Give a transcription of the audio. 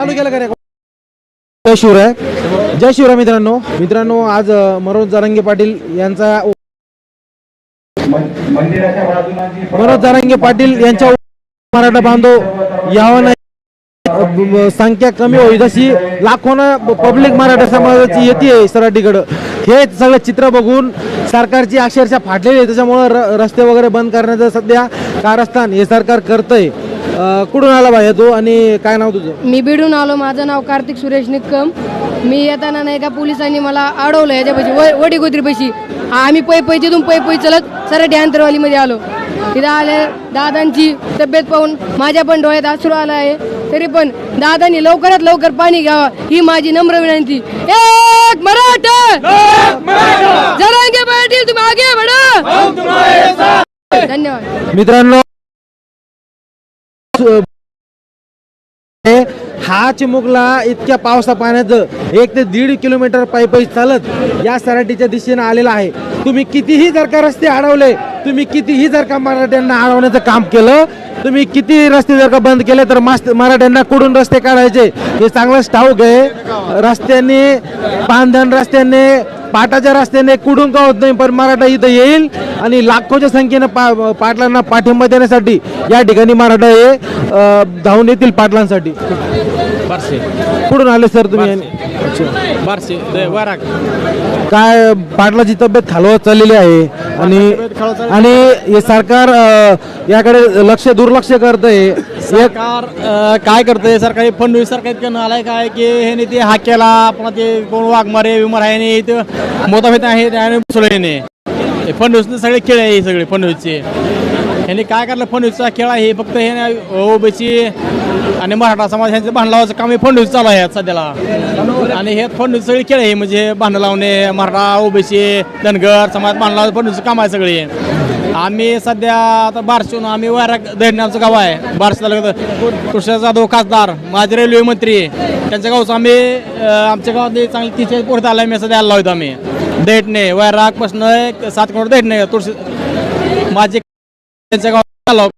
चालू केलं का जय शिवराय. जय शिवराय मित्रांनो. मित्रांनो आज मनोज जारंगे पाटील यांचा मनोज जारंगे पाटील यांच्या मराठा बांधव यावं नाही. संख्या कमी होईल जशी लाखोनं पब्लिक मराठा समाजाची येते सराठीकडं हे सगळं चित्र बघून सरकारची अक्षरशः फाटलेली आहे. त्याच्यामुळं र रस्ते वगैरे बंद करण्याचं सध्या कारस्थान हे सरकार करतंय. अ, कुठून आला भाई तू आणि काय नाव तुझं? मी बिडून आलो माझं नाव कार्तिक सुरेश निक्कम मी येताना नाही का पोलिसांनी मला अडवलं याच्यापाशी व वडी गोत्रीपाशी आम्ही पै पै तिथून पै पै चलत सराठी आंतरवालीमध्ये आलो. तिथं आले दादांची तब्येत पाहून माझ्या पण डोळ्यात अश्रू आला आहे. तरी पण दादांनी लवकरात लवकर पाणी घ्यावं ही माझी नम्र विनंती. एक मराठा! जरांगे पाटील तुम्ही आगे बढा! धन्यवाद. मित्रांनो हा चिमुकला इतक्या पावसा पाण्याचं एक ते दीड किलोमीटर पायी चालत या सराटीच्या दिशेने आलेला आहे. तुम्ही कितीही जर का रस्ते अडवले तुम्ही कितीही जर का मराठ्यांना अडवण्याचं काम केलं तुम्ही किती रस्ते जर का बंद केले तर मास्त मराठ्यांना कुठून रस्ते काढायचे? हे चांगलं स्टाऊक आहे. रस्त्याने बांधण रस्त्याने पाटाच्या रस्त्याने कुठून का होत नाही पण मराठा इथं येईल आणि लाखोच्या संख्येनं पा पाटलांना पाठिंबा देण्यासाठी या ठिकाणी मराठा हे धावून येतील पाटलांसाठी. कुठून आले सर तुम्ही? बारशे दे वराक काय पाटलाची तब्येत खालवत चाललेली आहे आणि आणि हे सरकार अ, याकडे लक्ष दुर्लक्ष करत आहे एक सरकार अं, काय करतंय? सरकारी फडणवीस सरकार इतकं आलाय काय की हे नाही ते हाक केला आपण ते कोण वाघमारे विमार आहे नाही इथं मोताफेत आहे त्याने बसवलं याने हे फडणवीसचे सगळे खेळ आहे हे सगळे फडणवीसचे यांनी काय करलं? फडणवीसचा खेळ आहे. फक्त हे ओबीसी आणि मराठा समाज ह्यांचं भांडण लावायचं काम हे फडणवीस चालू आहे सध्याला. आणि हे फडणवीस सगळे खेळ आहे म्हणजे भांडण लावणे मराठा ओबीसी धनगर समाज भांडण लावायचं फडणवीसचं काम आहे सगळे. आम्ही सध्या आता बारशून आम्ही वैराग दैडणे आमचं गाव आहे. बारशे तालुक्यात कृष्णा जाधव खासदार माझे रेल्वे मंत्री. त्यांच्या गावचं आम्ही आमच्या गावात चांगली तिथे पोरत आला मी सध्या आलो होतो आम्ही. दैटणे वैरागपासून एक सात करोड दैटणे तुळशी माझे त्यांच्या गावात आलो